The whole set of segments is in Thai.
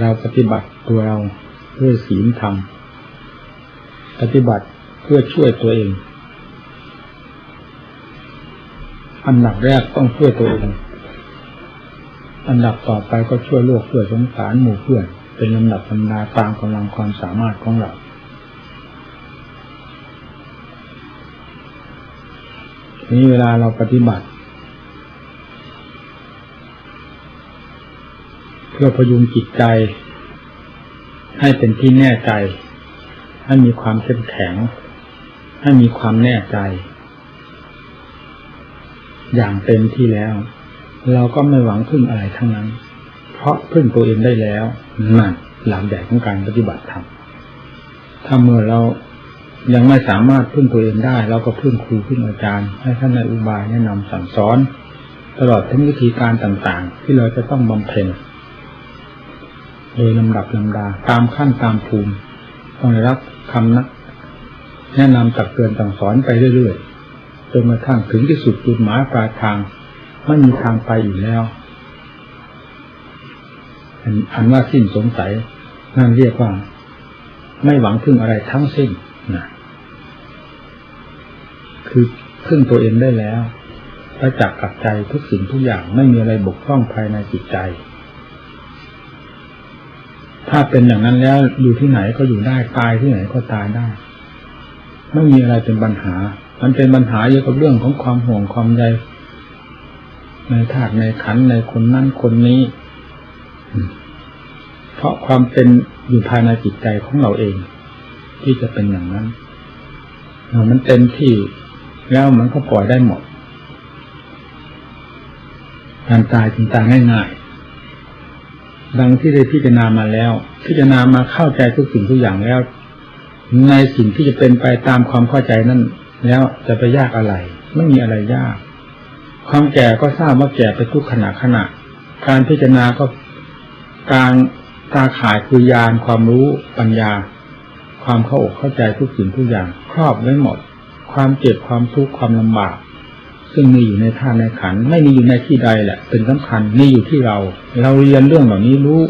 เราปฏิบัติตัวเราเพื่อศีลธรรม ปฏิบัติเพื่อช่วยตัวเอง อันดับแรกต้องช่วยตัวเอง อันดับต่อไปก็ช่วยโลกช่วยสงสารหมู่เพื่อน เป็นลำดับธรรมดาตามกำลังความสามารถของเราทีนี้เวลาเราปฏิบัติ เพื่อพยุงจิตใจ ให้เป็นที่แน่ใจ ให้มีความเข้มแข็ง ให้มีความแน่ใจ อย่างเต็มที่แล้ว เราก็ไม่หวังพึ่งอะไรทั้งนั้น เพราะพึ่งตัวเองได้แล้วนั่นหลักใหญ่ของการปฏิบัติธรรมถ้าเมื่อเรายังไม่สามารถพึ่งตัวเองได้ เราก็พึ่งครูพึ่งอาจารย์ ให้ท่านในอุบายแนะนำสั่งสอน ตลอดทั้งวิธีการต่างๆ ที่เราจะต้องบำเพ็ญ โดยลำดับลำดา ตามขั้นตามภูมิต้องได้รับคำนะแนะนำตักเตือนสั่งสอนไปเรื่อยๆจนกระทั่งถึงที่สุดจุดหมายปลายทางไม่มีทางไปอีกแล้ว อันว่าสิ้นสงสัยนั่นเรียกว่า ไม่หวังพึ่งอะไรทั้งสิ้นนะคือพึ่งตัวเองได้แล้วประจักษ์กับใจทุกสิ่งทุกอย่างไม่มีอะไรบกพร่องภายในจิตใจ ถ้าเป็นอย่างนั้นแล้วอยู่ที่ไหนก็อยู่ได้ตายที่ไหนก็ตายได้ไม่มีอะไรเป็นปัญหา มันเป็นปัญหาเกี่ยวกับเรื่องของความห่วงความใยในธาตุในขันในคนนั้นคนนี้ เพราะความเป็นอยู่ภายในจิตใจของเราเอง ที่จะเป็นอย่างนั้นมันเต็มที่แล้วมันก็ปล่อยได้หมดการตายจึงตายง่ายๆ ดังที่ได้พิจารณามาแล้ว พิจารณามาเข้าใจทุกสิ่งทุกอย่างแล้ว ในสิ่งที่จะเป็นไปตามความเข้าใจนั้นแล้วจะไปยากอะไร ไม่มีอะไรยาก ความแก่ก็ทราบว่าแก่ไปทุกขณะขณะ การพิจารณาก็การตาข่ายคือยานความรู้ปัญญา ความเข้าอกเข้าใจทุกสิ่งทุกอย่าง ครอบไว้หมด ความเจ็บความทุกข์ความลำบาก ซึ่งมีอยู่ในท่าในขันไม่มีอยู่ในที่ใดแหละ เป็นสำคัญมีอยู่ที่เรา เราเรียนเรื่องเหล่านี้รู้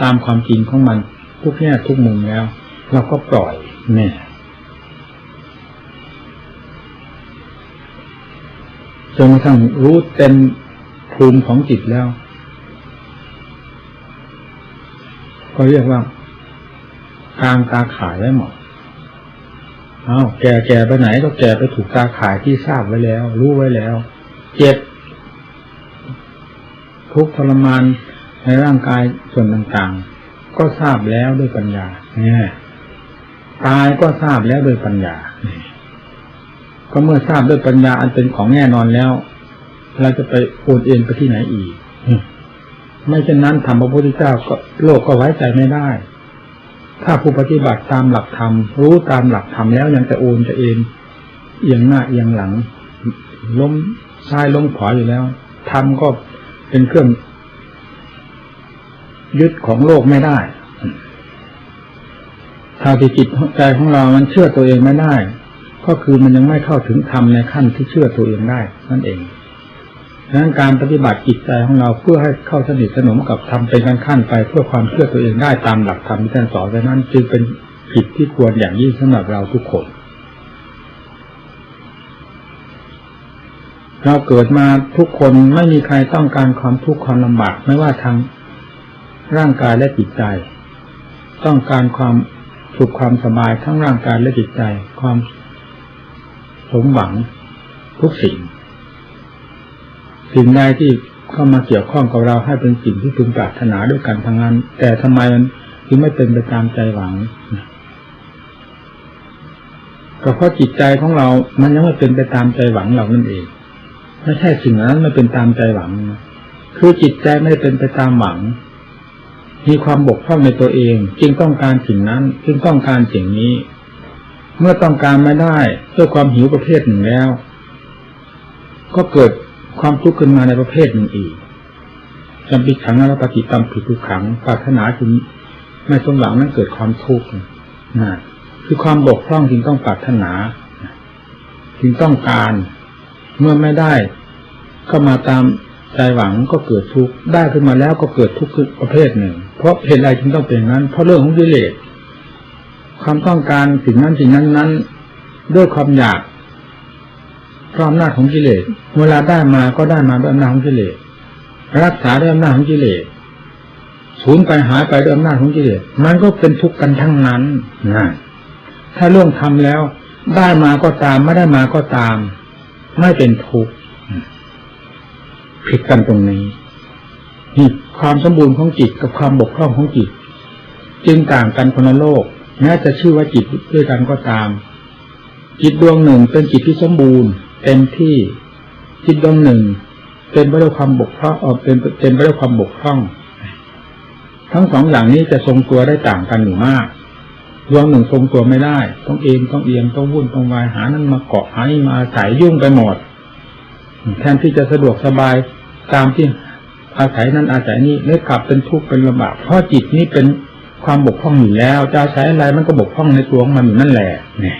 ตามความจริงของมันทุกแง่ทุกมุมแล้ว เราก็ปล่อยแน่จนกระทั่งรู้เต็มภูมิของจิตแล้ว ก็เรียกว่ากลางตาขายไว้หมด อาแก่แก่ไปไหนก็แก่ไปถูกตาขายที่ทราบไว้แล้ว รู้ไว้แล้ว เจ็บทุกทรมานในร่างกายส่วนต่างๆ ก็ทราบแล้วด้วยปัญญาเนี่ยตายก็ทราบแล้วด้วยปัญญาก็เมื่อทราบด้วยปัญญาอันเป็นของแน่นอนแล้ว เราจะไปโอนเอ็นไปที่ไหนอีกไม่เช่นนั้นธรรมพระพุทธเจ้าก็โลกก็ไว้ใจไม่ได้ ถ้าผู้ปฏิบัติตามหลักธรรมรู้ตามหลักธรรมแล้วยังจะโอนจะเอ็นเอียงหน้าเอียงหลัง ล้มซ้ายล้มขวาอยู่แล้วธรรมก็เป็นเครื่องยึดของโลกไม่ได้ถ้าที่จิตใจของเรามันเชื่อตัวเองไม่ได้ ก็คือมันยังไม่เข้าถึงธรรมในขั้นที่เชื่อตัวเองได้นั่นเอง ดังนั้นการปฏิบัติจิตใจของเราเพื่อให้เข้าสนิทสนมกับธรรมเป็นขั้นขั้นไปเพื่อความเชื่อตัวเองได้ตามหลักธรรมที่ท่านสอนดังนั้น จึงเป็นผิดที่ควรอย่างยิ่งสำหรับเราทุกคน เราเกิดมาทุกคนไม่มีใครต้องการความทุกข์ความลำบากไม่ว่าทางร่างกายและจิตใจ ต้องการความสุขความสบายทั้งร่างกายและจิตใจ ความสมหวังทุกสิ่ง สิ่งใดที่เข้ามาเกี่ยวข้องกับเราให้เป็นสิ่งที่พึงปรารถนาด้วยกันทั้งนั้น แต่ทำไมมันถึงไม่เป็นไปตามใจหวังก็เพราะจิตใจของเรา มันยังไม่เป็นไปตามใจหวังเรานั่นเอง ไม่ใช่สิ่งนั้นไม่เป็นตามใจหวัง คือจิตใจไม่ได้เป็นไปตามหวัง มีความบกพร่องในตัวเอง จึงต้องการสิ่งนั้น จึงต้องการสิ่งนี้ เมื่อต้องการไม่ได้ด้วยความหิวประเภทหนึ่งแล้ว ก็เกิด ความทุกข์ขึ้นมาในประเภทหนึ่งอีกจำปิดขังแล้วปฏิตามผิดทุกขังปรารถนาจึงไม่สมหวังนั้นเกิดความทุกข์นะคือความบกพร่องจึงต้องปรารถนาจึงต้องการ เมื่อไม่ได้ก็มาตามใจหวังก็เกิดทุกข์ได้ขึ้นมาแล้วก็เกิดทุกข์ประเภทหนึ่ง เพราะเหตุใดจึงต้องเป็นงนั้น เพราะเรื่องของกิเลสความต้องการสิ่งนั้นสิ่งนั้นนั้น ด้วยความอยาก เพราะอำนาจของกิเลส เวลาได้มาก็ได้มาด้วยอำนาจของกิเลส รักษาด้วยอำนาจของกิเลสสูญไปหายไปด้วยอำนาจของกิเลส มันก็เป็นทุกข์กันทั้งนั้นนะถ้าเรื่องทำแล้ว ได้มาก็ตามไม่ได้มาก็ตาม ไม่เป็นทุกข์ผิดกันตรงนี้นี่ความสมบูรณ์ของจิตกับความบกพร่องของจิต จึงต่างกันคนละโลกแม้จะชื่อว่าจิตด้วยกันก็ตาม จิตดวงหนึ่งเป็นจิตที่สมบูรณ์ เต็มที่จิตดวงหนึ่งเป็นไปด้วยความบกพร่องเป็นเป็นไปด้วยความบกพร่อง ทั้งสองอย่างนี้จะทรงตัวได้ต่างกันอยู่มากดวงหนึ่งทรงตัวไม่ได้ ต้องเอ็นต้องเอียงต้องวุ่นต้องวายหานั้นมาเกาะหานี่มาอาศัยยุ่งไปหมดแทนที่จะสะดวกสบายตามที่อาศัยนั้นอาศัยนี้เลยกลับเป็นทุกข์เป็นลำบากเพราะจิตนี้เป็นความบกพร่องอยู่แล้วจะอาศัยอะไรมันก็บกพร่องในตัวของมันอยู่นั่นแหละเนี่ย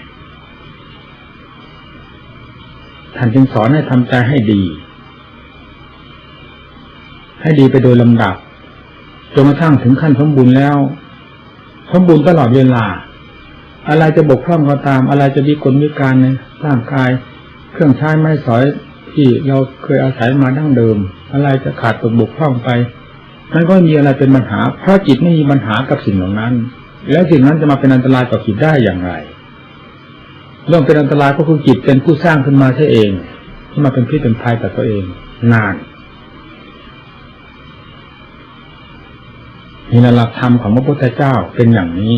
านจึงสอนให้ทำใจให้ดี ให้ดีไปโดยลำดับจนกระทั่งถึงขั้นสมบูรณ์แล้ว สมบูรณ์ตลอดเวลา อะไรจะบกพร่องก็ตาม อะไรจะมีกลวิการในร่างกาย เครื่องใช้ไม้สอยที่เราเคยอาศัยมาดั้งเดิม อะไรจะขาดตกบกพร่องไปมันก็มีอะไรเป็นปัญหา เพราะจิตไม่มีปัญหากับสิ่งเหล่านั้น แล้วสิ่งนั้นจะมาเป็นอันตรายต่อจิตได้อย่างไร เรื่องเป็นอันตรายก็คือจิตเป็นผู้สร้างขึ้นมาใช่เอง ที่มาเป็นพิษเป็นภัยต่อตัวเองนานนี่หลักธรรมของพระพุทธเจ้าเป็นอย่างนี้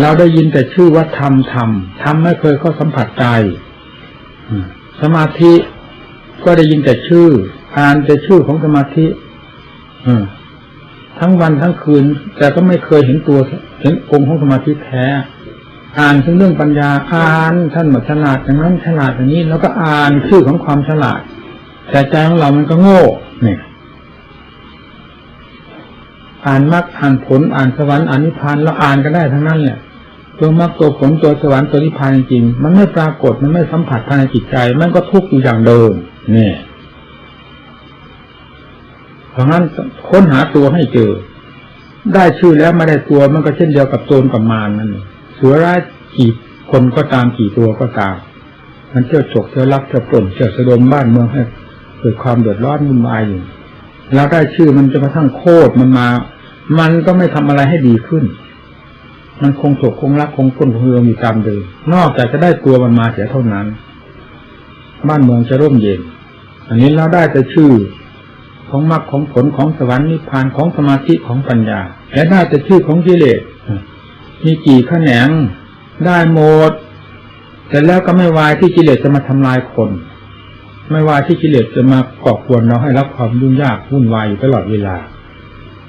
เราได้ยินแต่ชื่อว่าธรรมธรรมธรรมไม่เคยเข้าสัมผัสใจสมาธิก็ได้ยินแต่ชื่ออ่านแต่ชื่อของสมาธิทั้งวันทั้งคืน แต่ก็ไม่เคยเห็นตัวเห็นองค์ของสมาธิแท้ อ่านถึงเรื่องปัญญาอ่านท่านบอกฉลาดอย่างนั้นฉลาดอย่างนี้ แล้วก็อ่านชื่อของความฉลาด แต่ใจของเรามันก็โง่เนี่ยอ่านมรรคอ่านผลอ่านสวรรค์อ่านนิพพานแล้วอ่านก็ได้ทั้งนั้นแหละตัวมรรคตัวผลตัวสวรรค์ตัวนิพพานจริงมันไม่ปรากฏมันไม่สัมผัสภายในจิตใจ มันก็ทุกข์อยู่อย่างเดิมเนี่ยเพราะงั้นค้นหาตัวให้เจอ ได้ชื่อแล้วไม่ได้ตัวมันก็เช่นเดียวกับโจรกับมารนั่นเอง สือร้ายกี่คนก็ตามกี่ตัวก็ตาม มันเที่ยวฉกเที่ยวลักเที่ยวปล้นเที่ยวสะดมบ้านเมืองให้เกิดความเดือดร้อนวุ่นวายอยู่แล้วได้ชื่อมันจะกระทั่งโคตรมันมา มันก็ไม่ทำอะไรให้ดีขึ้น มันคงฉกคงรักคงปล้นคงเรืองอยู่ตามเดิมนอกจากจะได้ตัวมันมาเสียเท่านั้น บ้านเมืองจะร่มเย็น อันนี้เราได้แต่ชื่อของมรรคของผลของสวรรค์นิพพานของสมาธิของปัญญา และได้แต่ชื่อของกิเลส มีกี่แขนง ได้หมดแต่แล้วก็ไม่วายที่กิเลสจะมาทำลายคน ไม่วายที่กิเลสจะมาก่อกวนเราให้รับความยุ่งยากวุ่นวายอยู่ตลอดเวลา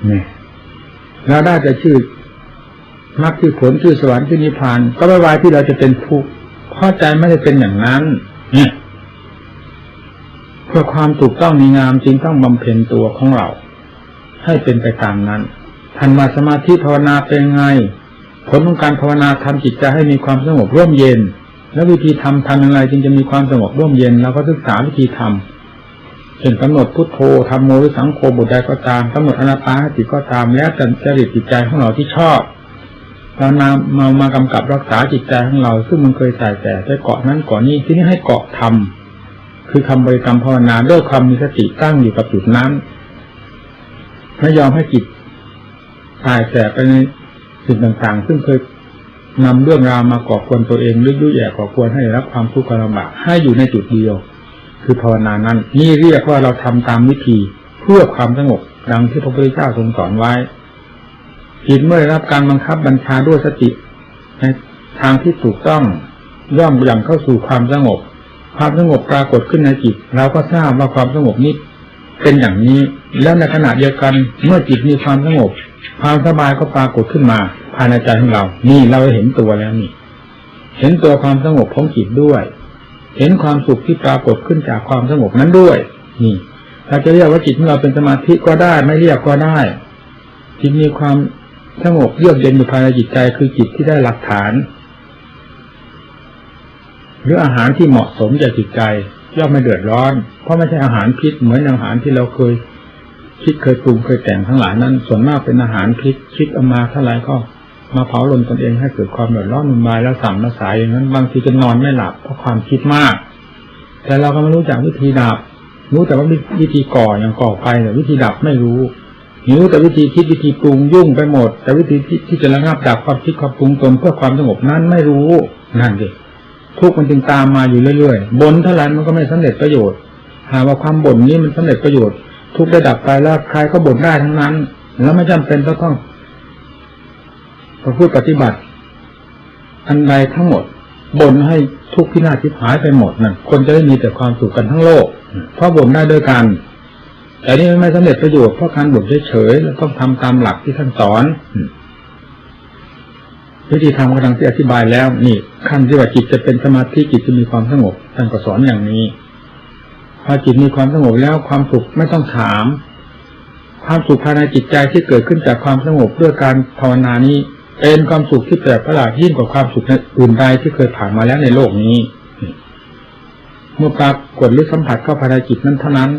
เนี่ยเราได้แต่ชื่อมรรคชื่อผลชื่อสวรรค์ชื่อนิพพาน ก็ไม่วายที่เราจะเป็นทุกข์เพราะใจไม่ได้เป็นอย่างนั้นเนี่ยเพื่อความถูกต้องมีงามจึงต้องบำเพ็ญตัวของเรา ให้เป็นไปตามนั้นทันมาสมาธิภาวนาเป็นไง ผลของการภาวนาทำจิตใจให้มีความสงบร่มเย็น แล้ววิธีทำทำยังไงจึงจะมีความสงบร่มเย็นเราก็ศึกษาวิธีทำเช่นกำหนดพุทโธทำโมหรือสังโฆบุตรใดก็ตามกำหนดอนาปานสติก็ตาม แล้วแต่จริตจิตใจของเราที่ชอบเรานำมามากำกับรักษาจิตใจของเรา ซึ่งมันเคยใส่แต่ไปเกาะนั้นเกาะนี้ที่นี้ให้เกาะทำคือคำบริกรรมภาวนาด้วยความมีสติตั้งอยู่กับจุดนั้นไม่ยอมให้จิตตายแสไปใน สิ่งต่างๆ ซึ่งเคยนำเรื่องราวมาก่อควรตัวเองหรือยุ่ยแย่ก่อควรให้รับความทุกข์ลำบากให้อยู่ในจุดเดียว คือภาวนานั้น นี่เรียกว่าเราทำตามวิธีเพื่อความสงบดังที่พระพุทธเจ้าทรงสอนไว้จิตเมื่อได้รับการบังคับบัญชาด้วยสติในทางที่ถูกต้องย่อมย่งเข้าสู่ความสงบ ความสงบปรากฏขึ้นในจิตเราก็ทราบว่าความสงบนี้เป็นอย่างนี้ แล้วในขณะเดียวกันเมื่อจิตมีความสงบ ความสบายก็ปรากฏขึ้นมาภายในใจของเรา นี่เราเห็นตัวแล้วนี่ เห็นตัวความสงบของจิตด้วย เห็นความสุขที่ปรากฏขึ้นจากความสงบนั้นด้วย นี่เราจะเรียกว่าจิตของเราเป็นสมาธิก็ได้ไม่เรียกก็ได้จิตมีความสงบเยือกเย็นอยู่ภายในจิตใจคือจิตที่ได้หลักฐาน หรืออาหารที่เหมาะสมแก่จิตใจย่อมไม่เดือดร้อน เพราะไม่ใช่อาหารพิษเหมือนอาหารที่เราเคย คิดเคยปรุงเคยแต่งทั้งหลายนั้น ส่วนมากเป็นอาหารพิษคิดเอามาเท่าไรก็มาเผาลนตนเองให้เกิดความเดือดร้อนมุนวายแล้วสั่งมาสายอย่างนั้น บางทีจะนอนไม่หลับเพราะความคิดมาก แต่เราก็ไม่รู้จักวิธีดับ รู้แต่ว่าวิธีก่ออย่างก่อไฟแต่วิธีดับไม่รู้รู้แต่วิธีคิดวิธีปรุงยุ่งไปหมด แต่วิธีที่ที่จะระงับดับความคิดความปรุงตนเพื่อความสงบนั้นไม่รู้นั่นเองทุกมันจึงตามมาอยู่เรื่อยๆบนเท่าไรมันก็ไม่สำเร็จประโยชน์ หากว่าความบ่นนี้มันสำเร็จประโยชน์ ทุกได้ดับไปแล้วใครก็บ่นได้ทั้งนั้น แล้วไม่จำเป็นต้องต้องประพฤติปฏิบัติ อันใดทั้งหมดบ่นให้ทุกข์พินาศทิพหายไปหมดนั่นคนจะได้มีแต่ความสุขกันทั้งโลก เพราะบ่นได้ด้วยกัน แต่นี่ไม่สำเร็จประโยชน์เพราะการบ่นเฉยๆแล้วต้องทำตามหลักที่ท่านสอนวิธีทำกำลังที่อธิบายแล้ว นี่ขั้นที่ว่าจิตจะเป็นสมาธิจิตจะมีความสงบท่านก็สอนอย่างนี้ พอจิตมีความสงบแล้วความสุขไม่ต้องถาม ความสุขภายในจิตใจที่เกิดขึ้นจากความสงบด้วยการภาวนานี้ เป็นความสุขที่แปลกประหลาดยิ่งกว่าความสุขอื่นใดที่เคยผ่านมาแล้วในโลกนี้ เมื่อปรากฏหรือสัมผัสเข้าภายในจิตนั้นเท่านั้น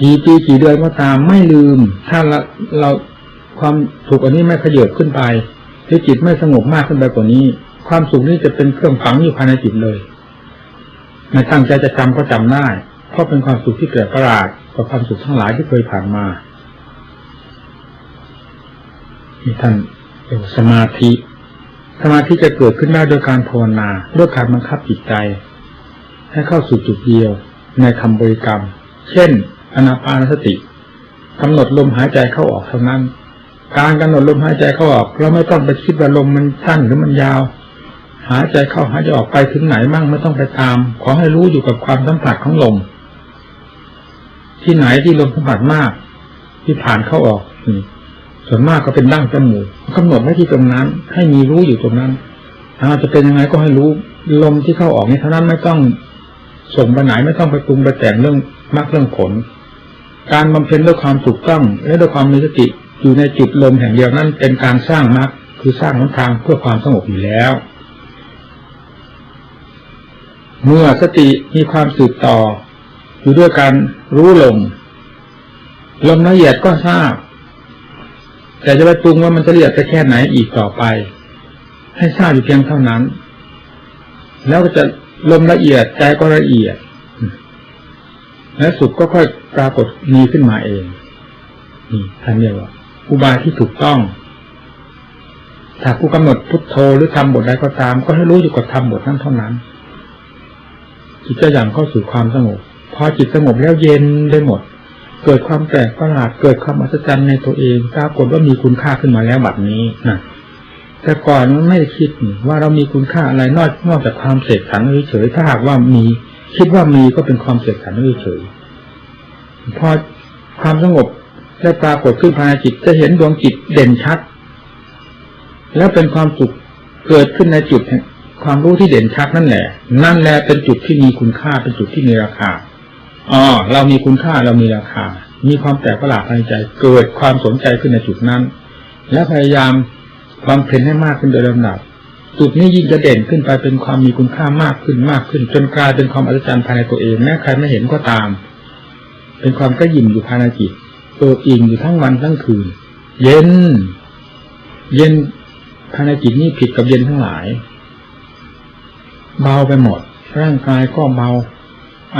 กี่ปีกี่เดือนก็ตามไม่ลืม ถ้าเราความสุขอันนี้ไม่ขยับขึ้นไปที่จิตไม่สงบมากขึ้นไปกว่านี้ ความสุขนี้จะเป็นเครื่องฝังอยู่ภายในจิตเลยไม่ตั้งใจจะจำก็จำได้ เพราะเป็นความสุขที่เกิดประหลาดกว่าความสุขทั้งหลายที่เคยผ่านมาที่ท่านเรียกสมาธิ สมาธิจะเกิดขึ้นได้โดยการภาวนาด้วยการบังคับจิตใจ ให้เข้าสู่จุดเดียวในคำบริกรรม เช่นอนาปานสติกำหนดลมหายใจเข้าออกเท่านั้น การกำหนดลมหายใจเข้าออกเราไม่ต้องไปคิดว่าลมมันสั้นหรือมันยาว หายใจเข้าหายใจออกไปถึงไหนมั่งไม่ต้องไปตาม ขอให้รู้อยู่กับความสัมผัสของลม ที่ไหนที่ลมสัมผัสมาก ที่ผ่านเข้าออกส่วนมากก็เป็นดั้งจมูกกำหนดไว้ที่ตรงนั้น ให้มีรู้อยู่ตรงนั้นอาจจะเป็นยังไงก็ให้รู้ลมที่เข้าออกนี่เท่านั้นไม่ต้องส่งไปไหนไม่ต้องไปปรุงไปแต่งเรื่องมรรคเรื่องผล การบำเพ็ญด้วยความถูกต้อง และด้วยความมีสติอยู่ในจุดลมแห่งเดียวนั้น เป็นการสร้างมรรคคือสร้างหนทางเพื่อความสงบอยู่แล้ว เมื่อสติมีความสืบต่อ อยู่ด้วยการรู้ลมลมละเอียดก็ทราบ แต่จะไปปรุงว่ามันจะละเอียดไปแค่ไหนอีกต่อไป ให้ทราบอยู่เพียงเท่านั้น แล้วก็จะลมละเอียดใจก็ละเอียด และสุขก็ค่อยปรากฏมีขึ้นมาเองนี่ท่านเรียกว่าอุบายที่ถูกต้องถ้าผู้กำหนดพุทโธหรือทำบทใดก็ตาม ก็ให้รู้อยู่กับทำบทนั้นเท่านั้นจิตจะอย่างเข้าสู่ความสงบ พอจิตสงบแล้วเย็นได้หมด เกิดความแปลกประหลาดเกิดความอัศจรรย์ในตัวเองปรากฏว่ามีคุณค่าขึ้นมาแล้วบัดนี้นะแต่ก่อนมันไม่ได้คิดว่าเรามีคุณค่าอะไรนอกนอกจากความเสกสรรเฉยๆถ้าหากว่ามี คิดว่ามีก็เป็นความเสกสรรเฉยๆพอความสงบได้ปรากฏขึ้นภายในจิตจะเห็นดวงจิตเด่นชัด แล้วเป็นความสุขเกิดขึ้นในจุดความรู้ที่เด่นชัดนั่นแหละ นั่นแหละเป็นจุดที่มีคุณค่าเป็นจุดที่มีราคา อ๋อเรามีคุณค่าเรามีราคา มีความแปลกประหลาดภายในใจ เกิดความสนใจขึ้นในจุดนั้น และพยายามบำเพ็ญให้มากขึ้นโดยลำดับจุดนี้ยิ่งจะเด่นขึ้นไปเป็นความมีคุณค่ามากขึ้นมากขึ้น จนกลายเป็นความอัศจรรย์ภายในตัวเองแม้ใครไม่เห็นก็ตาม เป็นความกระยิ่มอยู่ภายในจิตเปิดอิ่งอยู่ทั้งวันทั้งคืน เย็น เย็นภายในจิตนี่ผิดกับเย็นทั้งหลาย เบาไปหมด ร่างกายก็เบา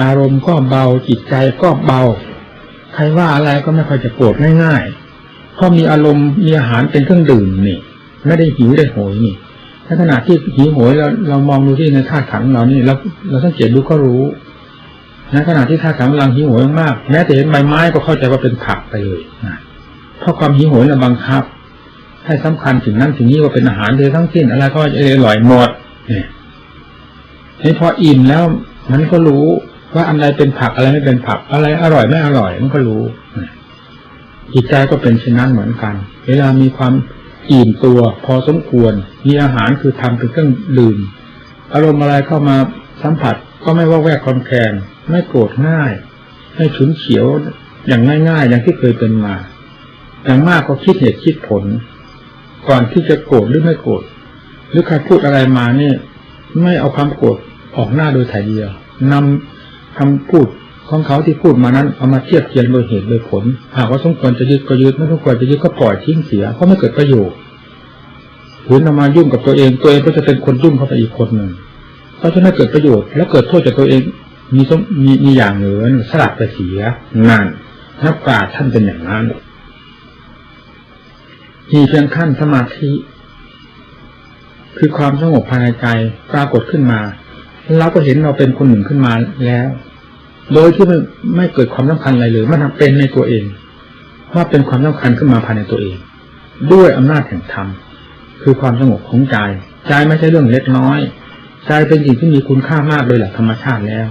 อารมณ์ก็เบาจิตใจก็เบา ใครว่าอะไรก็ไม่ค่อยจะโกรธง่ายๆเพราะมีอารมณ์มีอาหารเป็นเครื่องดื่มนี่ ไม่ได้หิวได้โหยนี่ถ้าขณะที่หิวโหยเราเรามองดูที่ในธาตุขันเรานี่เราเราสังเกตดูก็รู้ในขณะที่ธาตุขันกำลังหิวโหยมากแม้แต่เห็นใบไม้ก็เข้าใจว่าเป็นผักไปเลยนะเพราะความหิวโหยเราบังคับ ให้สำคัญถึงนั้นถึงนี้ว่าเป็นอาหารโดยทั้งสิ้นอะไรก็จะอร่อยหมดเนี่ยนี่พออิ่มแล้วมันก็รู้ ว่าอันใดเป็นผักอะไรไม่เป็นผัก อะไรอร่อยไม่อร่อยมันก็รู้จิตใจก็เป็นเช่นนั้นเหมือนกัน เวลามีความอิ่มตัวพอสมควร มีอาหารคือทำเป็นเครื่องดื่ม อารมณ์อะไรเข้ามาสัมผัสก็ไม่ว่าแวกคอนแคนไม่โกรธง่าย ไม่ฉุนเฉียวอย่างง่ายๆ อย่างที่เคยเป็นมาอย่างมากก็คิดเหตุคิดผล ก่อนที่จะโกรธหรือไม่โกรธหรือใครพูดอะไรมานี่ ไม่เอาความโกรธออกหน้าโดยถ่ายเดียวนำ คำพูดของเขาที่พูดมานั้นเอามาเทียบเทียงโดยเหตุโดยผล หากว่าสมควรจะยึดก็ยึดไม่สมควรจะยึดก็ปล่อยทิ้งเสียเพราะไม่เกิดประโยชน์ถือนำมายุ่งกับตัวเองตัวเองก็จะเป็นคนยุ่งเข้าไปอีกคนหนึ่งเพราะฉะนั้นเกิดประโยชน์แล้วเกิดโทษจากตัวเองมีสมมีมีอย่างเหนือสลับไปเสียนั่นนักปราชญ์ท่านเป็นอย่างนั้นมีเพียงขั้นสมาธิ คือความสงบภายในใจปรากฏขึ้นมาเราก็เห็นเราเป็นคนหนึ่งขึ้นมาแล้ว โดยที่ไม่ไม่เกิดความสำคัญอะไรเลย มันเป็นในตัวเอง ว่าเป็นความสำคัญขึ้นมาภายในตัวเอง ด้วยอำนาจแห่งธรรมคือความสงบของใจใจไม่ใช่เรื่องเล็กน้อยใจเป็นสิ่งที่มีคุณค่ามากโดยหลักธรรมชาติแล้ว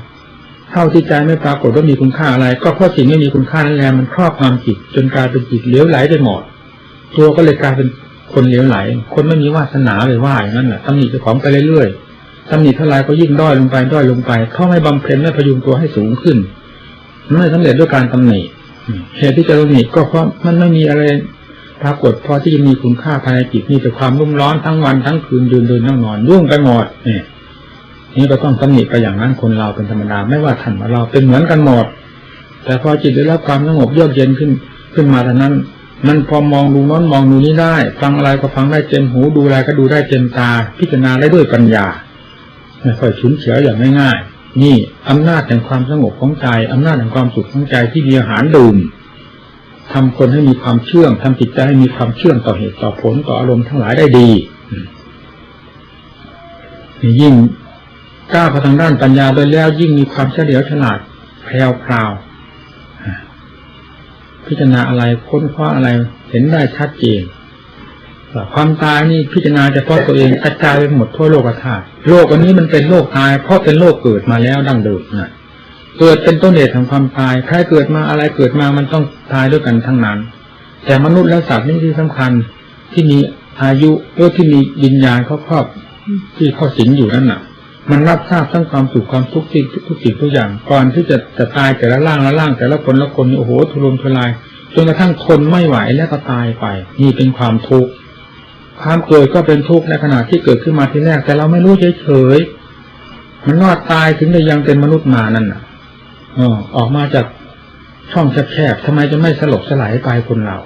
เท่าที่ใจไม่ปรากฏว่ามีคุณค่าอะไร ก็เพราะสิ่งไม่มีคุณค่านั่นแหละมันครอบความจิตจนกลายเป็นจิตเลี้ยวไหลไปหมดตัวก็เลยกลายเป็นคนเลี้ยวไหล คนไม่มีวาสนาเลยว่าอย่างนั้นแหละตำหนิเจ้าของไปเรื่อยๆ ตำหนิเท่าไรก็ยิ่งด้อยลงไปด้อยลงไป เพราะไม่บำเพ็ญไม่พยุงตัวให้สูงขึ้นไม่สำเร็จด้วยการตำหนิเหตุที่จะตำหนิก็เพราะมันไม่มีอะไรปรากฏพอที่จะมีคุณค่าภายในจิตมีแต่ความรุ่มร้อนทั้งวันทั้งคืนยืนเดินนั่งนอนยุ่งไปหมดเนี่ยนี่ก็ต้องตำหนิไปอย่างนั้นคนเราเป็นธรรมดาไม่ว่าท่านเราเป็นเหมือนกันหมด แต่พอจิตได้รับความสงบเยือกเย็นขึ้นขึ้นมาเท่านั้น มันพอมองดูน้นมองดูนี้ได้ ฟังอะไรก็ฟังได้เต็มหูดูอะไรก็ดูได้เต็มตา พิจารณาได้ด้วยปัญญา ไม่ค่อยฉุนเฉียวอย่างง่ายๆนี่อำนาจแห่งความสงบของใจอำนาจแห่งความสุขของใจที่มีอาหารดื่มทำคนให้มีความเชื่องทำจิตใจให้มีความเชื่องต่อเหตุต่อผลต่ออารมณ์ทั้งหลายได้ดียิ่งก้าวไปทางด้านปัญญาโดยแล้วยิ่งมีความเฉลียวฉลาดแพรวพราวพิจารณาอะไรค้นคว้าอะไรเห็นได้ชัดเจน ความตายนี่พิจารณาเฉพาะตัวเองกระจายไปหมดทั่วโลกธาตุโลกอันนี้มันเป็นโลกตาย เพราะเป็นโลกเกิดมาแล้วดั้งเดิมนะเกิดเป็นต้นเหตุของความตายใครเกิดมาอะไรเกิดมามันต้องตายด้วยกันทั้งนั้น แต่มนุษย์และสัตว์นี่ที่สำคัญที่มีอายุหรือที่มีวิญญาณเขาครอบที่เข้าสิงอยู่นั่นน่ะ มันรับทราบทั้งความสุขความทุกข์ที่ทุกสิ่งทุกอย่าง ก่อนที่จะจะตายแต่ละร่างละร่าง แต่ละคนละคนโอ้โหทุรนทุรายจนกระทั่งทนไม่ไหวแล้วก็ตายไป นี่เป็นความทุกข์ ความเกิดก็เป็นทุกข์ในขณะที่เกิดขึ้นมาทีแรก แต่เราไม่รู้เฉยๆมันนอดตายถึงได้ยังเป็นมนุษย์มานั่นน่ะออออกมาจากช่องแคบๆทำไมจะไม่สลบสลายไปคนเรา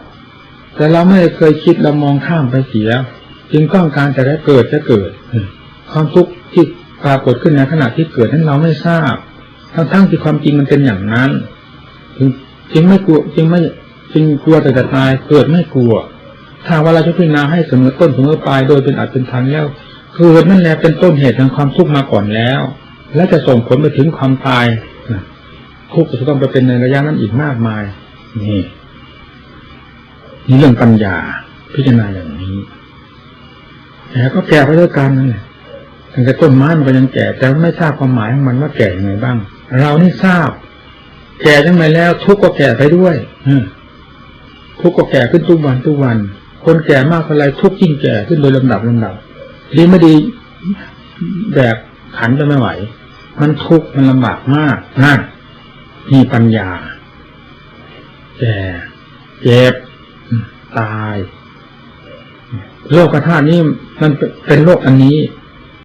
แต่เราไม่เคยคิดเรามองข้ามไปเสีย จึงต้องการจะได้เกิดจะเกิดความทุกข์ที่ปรากฏขึ้นในขณะที่เกิดนั้นเราไม่ทราบ ทั้งทั้งที่ความจริงมันเป็นอย่างนั้น จึงไม่กลัวจึงไม่จึงกลัวแต่จะตายเกิดไม่กลัว ถ้าว่าเราจะพิจารณาให้เสมอต้นเสมอปลายโดยเป็นอัดเป็นทางแล้วเกิดนั่นแหละเป็นต้นเหตุแห่งความทุกข์มาก่อนแล้ว และจะส่งผลไปถึงความตายทุกข์จะต้องไปเป็นในระยะนั้นอีกมากมาย นี่นี่เรื่องปัญญาพิจารณาอย่างนี้แต่ก็แก่ไปด้วยกันนั่นแหละถึงจะต้นไม้มันก็ยังแก่ แต่ไม่ทราบความหมายของมันว่าแก่ยังไงบ้าง เรานี่ทราบ แก่ยังไงแล้ว ทุกข์ก็แก่ไปด้วยทุกข์ก็แก่ขึ้นทุกวันทุกวัน คนแก่มากเท่าไรทุกยิ่งแก่ขึ้นโดยลำดับลำดับดีไม่ดีแบกขันจะไม่ไหว มันทุกข์มันลำบากมากนั่นมีปัญญา แก่เจ็บตาย โลกธาตุนี้มันเป็นโลกอันนี้